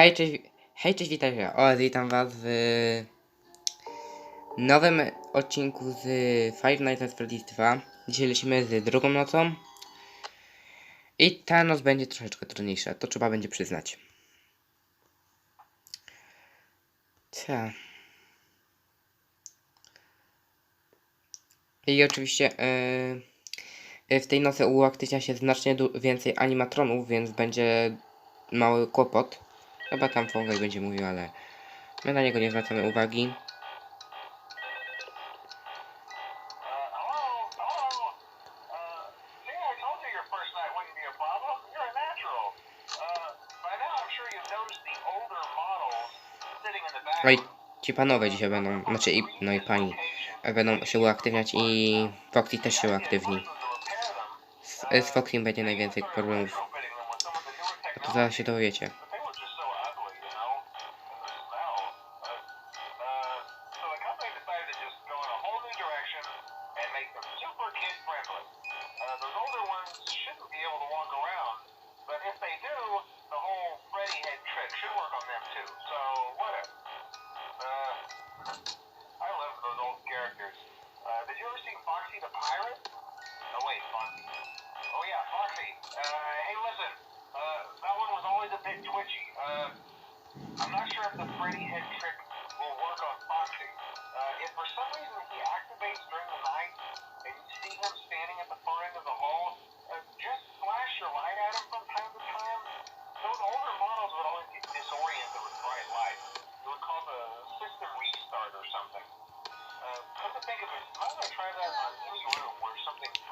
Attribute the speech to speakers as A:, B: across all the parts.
A: Hej, cześć, hej, cześć, witajcie. O, witam was w nowym odcinku z Five Nights at Freddy's 2. Dzisiaj lecimy z drugą nocą. I ta noc będzie troszeczkę trudniejsza, to trzeba będzie przyznać. I oczywiście yy, w tej nocy uaktywnia się znacznie więcej animatronów, więc będzie mały kłopot. Chyba tam Fongaj będzie mówił, ale my na niego nie zwracamy uwagi. No i ci panowie dzisiaj będą, znaczy i, no i pani, będą się uaktywniać i Foxy też się uaktywni. Z, z Foxym będzie najwięcej problemów. A to zaraz się dowiecie.
B: Whatever. Uh, I love those old characters. Uh, did you ever see Foxy the Pirate? Oh wait, Foxy. Oh yeah, Foxy. Uh, hey, listen. Uh, that one was always a bit twitchy. Uh, I'm not sure if the Freddy head trick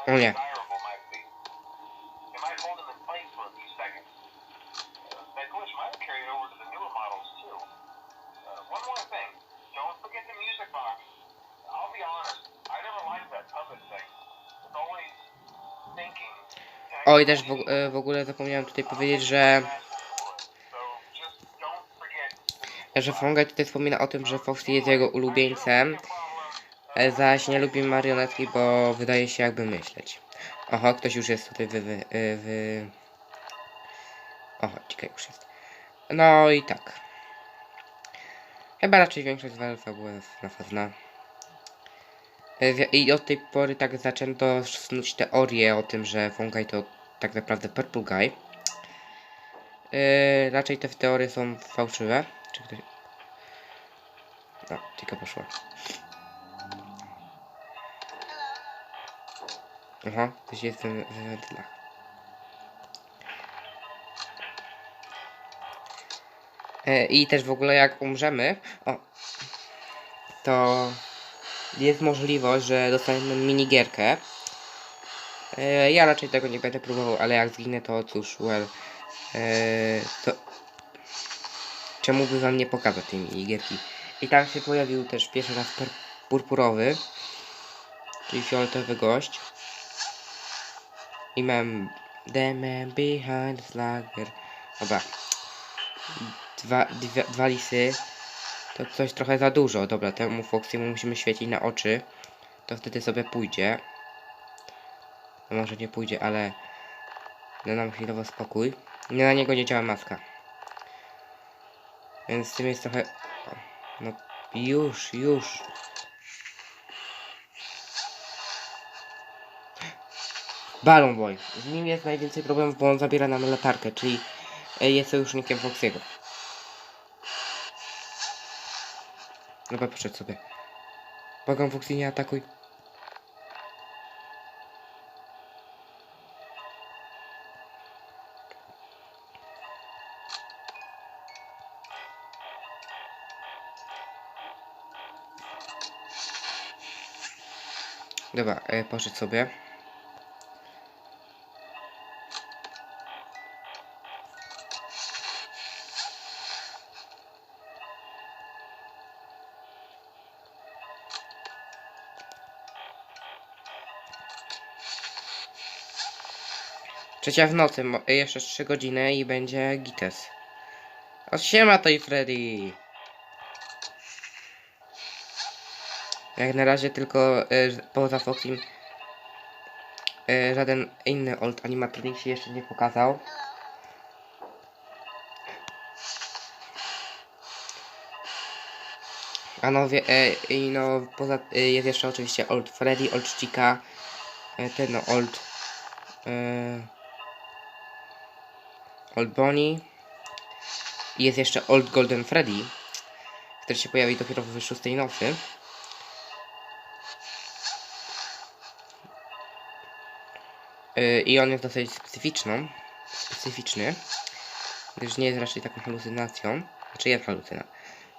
B: "Can I
A: O i też w, e, w ogóle zapomniałem tutaj powiedzieć, że, że Fongaj tutaj wspomina o tym, że Foxy jest jego ulubieńcem, zaś nie lubi marionetki, bo wydaje się jakby myśleć. Oho, ktoś już jest tutaj wy... wy, e, wy... Oho, ciekawe już jest. No i tak. Chyba raczej większość z was była na pewno. E, I od tej pory tak zaczęto snuć teorię o tym, że Fongaj to tak naprawdę Purple Guy. Yy, raczej te teorie są fałszywe. Czy ktoś... No, tylko poszło. Aha, ktoś jest w w wentylach. E, I też w ogóle jak umrzemy, o, to jest możliwość, że dostaniemy minigierkę. E, ja raczej tego nie będę próbował, ale jak zginę to cóż, well, e, to czemu by wam nie pokazać tej minigierki. I tam się pojawił też pierwszy raz purpurowy, czyli fioletowy gość. I mam The man behind the slugger. Dobra. Dwa, dwa, dwa lisy. To coś trochę za dużo. Dobra, temu Foxy'emu musimy świecić na oczy. To wtedy sobie pójdzie. No może nie pójdzie, ale da nam chwilowo spokój. Nie na niego nie działa maska. Więc z tym jest trochę... No już, już. Balloon Boy. Z nim jest najwięcej problemów, bo on zabiera nam latarkę, czyli e, jest sojusznikiem Foxy'ego. Dobra, poszedł sobie. Błagam, Foxy, nie atakuj. Dobra, e, poszedł sobie. Trzecia w nocy, jeszcze 3 godziny i będzie Gites. O siema to i Freddy! Jak na razie tylko y, poza Foxim y, żaden inny old animatronic się jeszcze nie pokazał. A no, wie, i no, poza, e, jest jeszcze oczywiście Old Freddy, Old Chica, e, ten no, Old, e, Old Bonnie. I jest jeszcze Old Golden Freddy, który się pojawi dopiero w szóstej nocy. E, I on jest dosyć specyficzną, specyficzny, gdyż nie jest raczej taką halucynacją. Znaczy jest halucyna.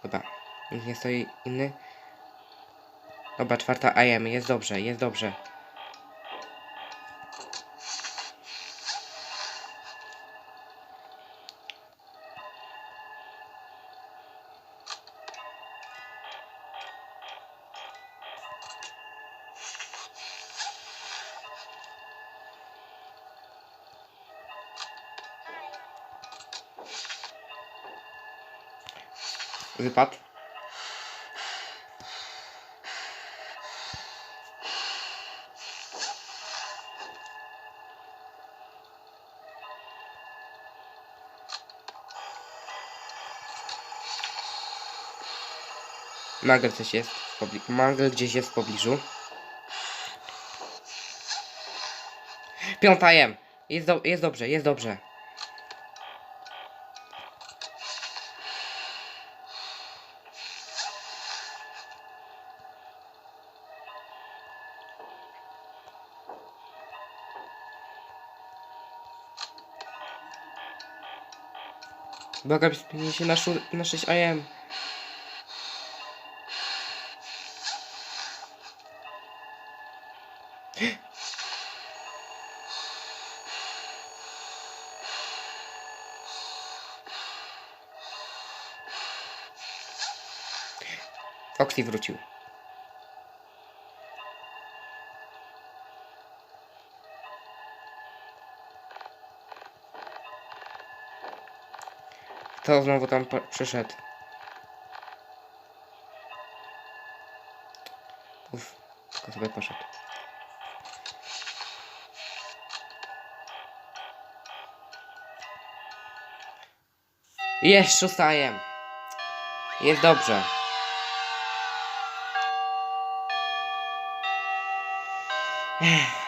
A: Dobra, niech nie stoi inny. Dobra, czwarta AM, jest dobrze, jest dobrze. Wypad. Magel coś jest w pobliżu. Gdzieś jest w pobliżu. Piąta. Jest, do jest dobrze, jest dobrze. Błagam, zmieni się na, na 6 AM. Foxy wrócił. To znowu tam przyszedł. Uff, tylko sobie poszedł. Jest, szóstajem. Jest dobrze.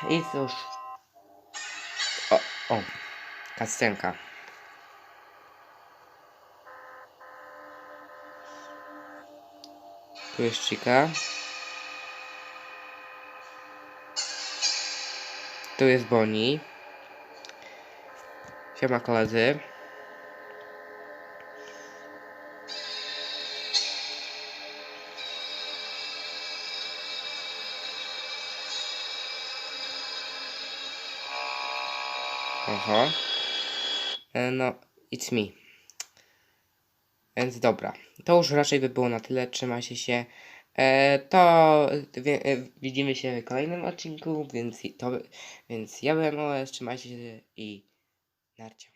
A: I cóż. O, o. Kascenka. Tu jest Chica. Tu jest Bonnie. Siema koledzy. Aha. E, No, it's me. Więc dobra. To już raczej by było na tyle. Trzymajcie się. E, to e, widzimy się w kolejnym odcinku, więc, to, więc ja byłem OS. Trzymajcie się i narcia.